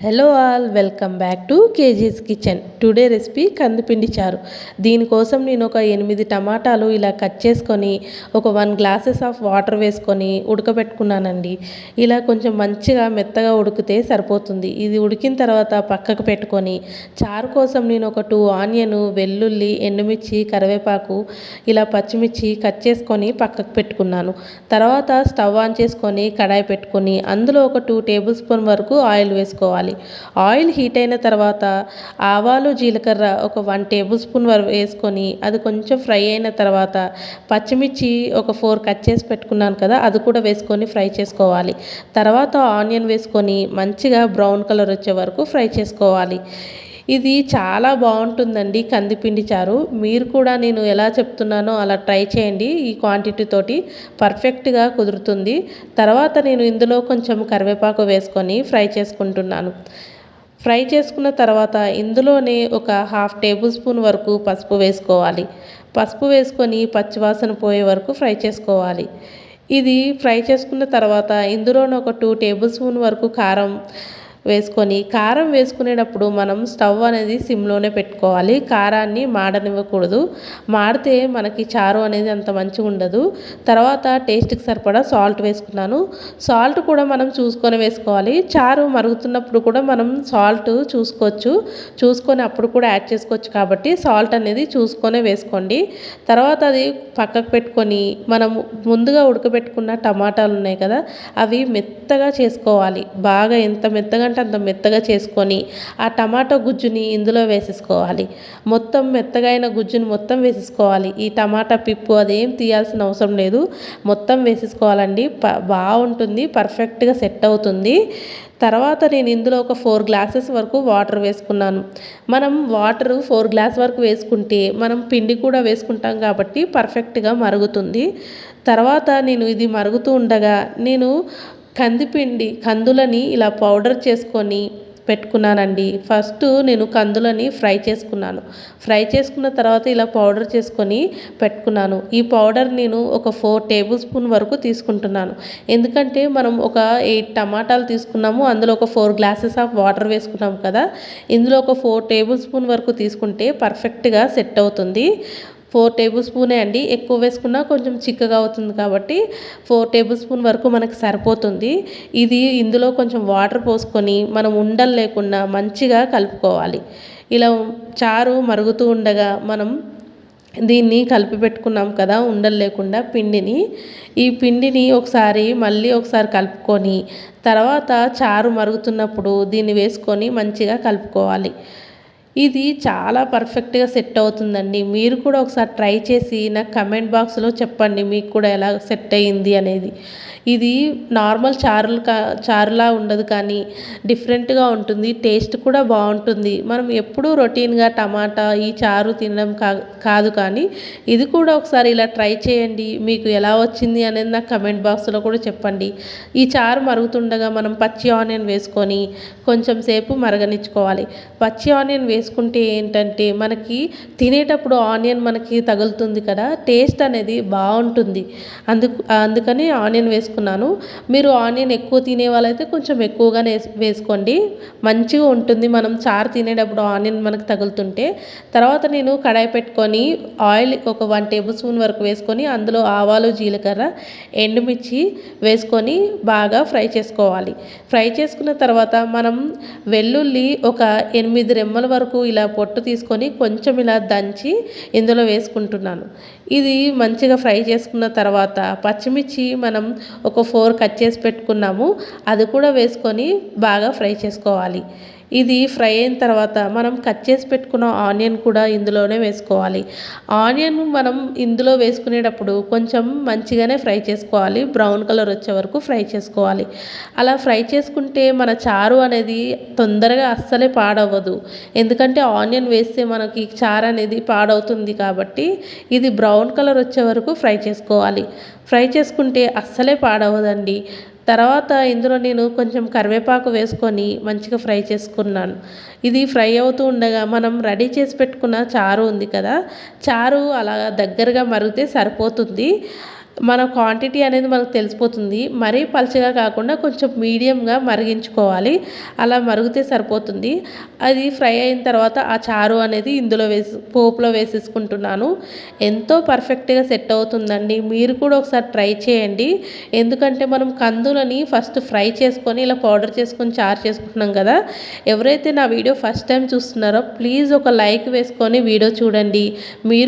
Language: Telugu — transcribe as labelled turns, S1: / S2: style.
S1: Hello all welcome back to KG's kitchen today recipe కందిపిండి చారు. దీనికోసం నేను ఒక ఎనిమిది టమాటాలు ఇలా కట్ చేసుకొని ఒక వన్ గ్లాసెస్ ఆఫ్ వాటర్ వేసుకొని ఉడకబెట్టుకున్నానండి. ఇలా కొంచెం మంచిగా మెత్తగా ఉడికితే సరిపోతుంది. ఇది ఉడికిన తర్వాత పక్కకు పెట్టుకొని చారు కోసం నేను ఒక టూ ఆనియన్ వెల్లుల్లి ఎండుమిర్చి కరివేపాకు ఇలా పచ్చిమిర్చి కట్ చేసుకొని పక్కకు పెట్టుకున్నాను. తర్వాత స్టవ్ ఆన్ చేసుకొని కడాయి పెట్టుకొని అందులో ఒక టూ టేబుల్ స్పూన్ వరకు ఆయిల్ వేసుకోవాలి. ఆయిల్ హీట్ అయిన తర్వాత ఆవాలు జీలకర్ర ఒక వన్ టేబుల్ స్పూన్ వరకు వేసుకొని అది కొంచెం ఫ్రై అయిన తర్వాత పచ్చిమిర్చి ఒక ఫోర్ కట్ చేసి పెట్టుకున్నాను కదా అది కూడా వేసుకొని ఫ్రై చేసుకోవాలి. తర్వాత ఆనియన్ వేసుకొని మంచిగా బ్రౌన్ కలర్ వచ్చే వరకు ఫ్రై చేసుకోవాలి. ఇది చాలా బాగుంటుందండి కందిపిండి చారు. మీరు కూడా నేను ఎలా చెప్తున్నానో అలా ట్రై చేయండి. ఈ క్వాంటిటీ తోటి పర్ఫెక్ట్గా కుదురుతుంది. తర్వాత నేను ఇందులో కొంచెం కరివేపాకు వేసుకొని ఫ్రై చేసుకుంటున్నాను. ఫ్రై చేసుకున్న తర్వాత ఇందులోనే ఒక హాఫ్ టేబుల్ స్పూన్ వరకు పసుపు వేసుకోవాలి. పసుపు వేసుకొని పచ్చివాసన పోయే వరకు ఫ్రై చేసుకోవాలి. ఇది ఫ్రై చేసుకున్న తర్వాత ఇందులోనే ఒక టూ టేబుల్ స్పూన్ వరకు కారం వేసుకొని కారం వేసుకునేటప్పుడు మనం స్టవ్ అనేది సిమ్లోనే పెట్టుకోవాలి. కారాన్ని మాడనివ్వకూడదు. మాడితే మనకి చారు అనేది అంత మంచిగా ఉండదు. తర్వాత టేస్ట్కి సరిపడా సాల్ట్ వేసుకున్నాను. సాల్ట్ కూడా మనం చూసుకొని వేసుకోవాలి. చారు మరుగుతున్నప్పుడు కూడా మనం సాల్ట్ చూసుకోవచ్చు. చూసుకొని అప్పుడు కూడా యాడ్ చేసుకోవచ్చు కాబట్టి సాల్ట్ అనేది చూసుకొనే వేసుకోండి. తర్వాత అది పక్కకు పెట్టుకొని మనం ముందుగా ఉడకబెట్టుకున్న టమాటాలు ఉన్నాయి కదా అవి మెత్తగా చేసుకోవాలి. బాగా ఎంత మెత్తగా అంటే అంత మెత్తగా చేసుకొని ఆ టమాటో గుజ్జుని ఇందులో వేసేసుకోవాలి. మొత్తం మెత్తగా అయిన గుజ్జుని మొత్తం వేసేసుకోవాలి. ఈ టమాటా పిప్పు అదేం తీయాల్సిన అవసరం లేదు. మొత్తం వేసేసుకోవాలండి. ప బాగుంటుంది. పర్ఫెక్ట్గా సెట్ అవుతుంది. తర్వాత నేను ఇందులో ఒక ఫోర్ గ్లాసెస్ వరకు వాటర్ వేసుకున్నాను. మనం వాటర్ ఫోర్ గ్లాస్ వరకు వేసుకుంటే మనం పిండి కూడా వేసుకుంటాం కాబట్టి పర్ఫెక్ట్గా మరుగుతుంది. తర్వాత నేను ఇది మరుగుతూ ఉండగా నేను కందిపిండి కందులని ఇలా పౌడర్ చేసుకొని పెట్టుకున్నానండి. ఫస్ట్ నేను కందులని ఫ్రై చేసుకున్నాను. ఫ్రై చేసుకున్న తర్వాత ఇలా పౌడర్ చేసుకొని పెట్టుకున్నాను. ఈ పౌడర్ నేను ఒక ఫోర్ టేబుల్ స్పూన్ వరకు తీసుకుంటున్నాను. ఎందుకంటే మనం ఒక ఎయిట్ టమాటాలు తీసుకున్నాము. అందులో ఒక ఫోర్ గ్లాసెస్ ఆఫ్ వాటర్ వేసుకున్నాము కదా. ఇందులో ఒక ఫోర్ టేబుల్ స్పూన్ వరకు తీసుకుంటే పర్ఫెక్ట్గా సెట్ అవుతుంది. ఫోర్ టేబుల్ స్పూనే అండి. ఎక్కువ వేసుకున్నా కొంచెం చిక్కగా అవుతుంది కాబట్టి ఫోర్ టేబుల్ స్పూన్ వరకు మనకు సరిపోతుంది. ఇది ఇందులో కొంచెం వాటర్ పోసుకొని మనం ఉండలు లేకుండా మంచిగా కలుపుకోవాలి. ఇలా చారు మరుగుతూ ఉండగా మనం దీన్ని కలిపి పెట్టుకున్నాం కదా ఉండలు లేకుండా పిండిని. ఈ పిండిని ఒకసారి మళ్ళీ ఒకసారి కలుపుకొని తర్వాత చారు మరుగుతున్నప్పుడు దీన్ని వేసుకొని మంచిగా కలుపుకోవాలి. ఇది చాలా పర్ఫెక్ట్గా సెట్ అవుతుందండి. మీరు కూడా ఒకసారి ట్రై చేసి నాకు కమెంట్ బాక్స్లో చెప్పండి మీకు కూడా ఎలా సెట్ అయ్యింది అనేది. ఇది నార్మల్ చారులు కా చారులా ఉండదు కానీ డిఫరెంట్గా ఉంటుంది టేస్ట్ కూడా బాగుంటుంది. మనం ఎప్పుడూ రొటీన్గా టమాటా ఈ చారు తినడం కా కాదు కానీ ఇది కూడా ఒకసారి ఇలా ట్రై చేయండి మీకు ఎలా వచ్చింది అనేది నాకు కమెంట్ బాక్స్లో కూడా చెప్పండి. ఈ చారు మరుగుతుండగా మనం పచ్చి ఆనియన్ వేసుకొని కొంచెం సేపు మరగనిచ్చుకోవాలి. పచ్చి ఆనియన్ వేసుకుంటే ఏంటంటే మనకి తినేటప్పుడు ఆనియన్ మనకి తగులుతుంది కదా టేస్ట్ అనేది బాగుంటుంది. అందుకు అందుకని ఆనియన్ వేసుకున్నాను. మీరు ఆనియన్ ఎక్కువ తినే వాళ్ళైతే కొంచెం ఎక్కువగానే వేసుకోండి. మంచిగా ఉంటుంది మనం చారు తినేటప్పుడు ఆనియన్ మనకు తగులుతుంటే. తర్వాత నేను కడాయి పెట్టుకొని ఆయిల్ ఒక వన్ టేబుల్ స్పూన్ వరకు వేసుకొని అందులో ఆవాలు జీలకర్ర ఎండుమిర్చి వేసుకొని బాగా ఫ్రై చేసుకోవాలి. ఫ్రై చేసుకున్న తర్వాత మనం వెల్లుల్లి ఒక ఎనిమిది రెమ్మల వరకు వరకు ఇలా పొట్టు తీసుకొని కొంచెం ఇలా దంచి ఇందులో వేసుకుంటున్నాను. ఇది మంచిగా ఫ్రై చేసుకున్న తర్వాత పచ్చిమిర్చి మనం ఒక ఫోర్ కట్ చేసి పెట్టుకున్నాము. అది కూడా వేసుకొని బాగా ఫ్రై చేసుకోవాలి. ఇది ఫ్రై అయిన తర్వాత మనం కట్ చేసి పెట్టుకున్న ఆనియన్ కూడా ఇందులోనే వేసుకోవాలి. ఆనియన్ మనం ఇందులో వేసుకునేటప్పుడు కొంచెం మంచిగానే ఫ్రై చేసుకోవాలి. బ్రౌన్ కలర్ వచ్చే వరకు ఫ్రై చేసుకోవాలి. అలా ఫ్రై చేసుకుంటే మన చారు అనేది తొందరగా అస్సలే పాడవ్వదు. ఎందుకంటే ఆనియన్ వేస్తే మనకి చారు అనేది పాడవుతుంది కాబట్టి ఇది బ్రౌన్ కలర్ వచ్చే వరకు ఫ్రై చేసుకోవాలి. ఫ్రై చేసుకుంటే అస్సలే పాడవదండి తర్వాత ఇందులో నేను కొంచెం కరివేపాకు వేసుకొని మంచిగా ఫ్రై చేసుకున్నాను. ఇది ఫ్రై అవుతూ ఉండగా మనం రెడీ చేసి పెట్టుకున్న చారు ఉంది కదా చారు అలా దగ్గరగా మరిగితే సరిపోతుంది. మన క్వాంటిటీ అనేది మనకు తెలిసిపోతుంది. మరీ పలుచగా కాకుండా కొంచెం మీడియంగా మరిగించుకోవాలి. అలా మరిగితే సరిపోతుంది. అది ఫ్రై అయిన తర్వాత ఆ చారు అనేది ఇందులో వేసి పోపులో వేసేసుకుంటున్నాను. ఎంతో పర్ఫెక్ట్గా సెట్ అవుతుందండి. మీరు కూడా ఒకసారి ట్రై చేయండి. ఎందుకంటే మనం కందులని ఫస్ట్ ఫ్రై చేసుకొని ఇలా పౌడర్ చేసుకొని చారు చేసుకుంటున్నాం కదా. ఎవరైతే నా వీడియో ఫస్ట్ టైం చూస్తున్నారో ప్లీజ్ ఒక లైక్ వేసుకొని వీడియో చూడండి. మీరు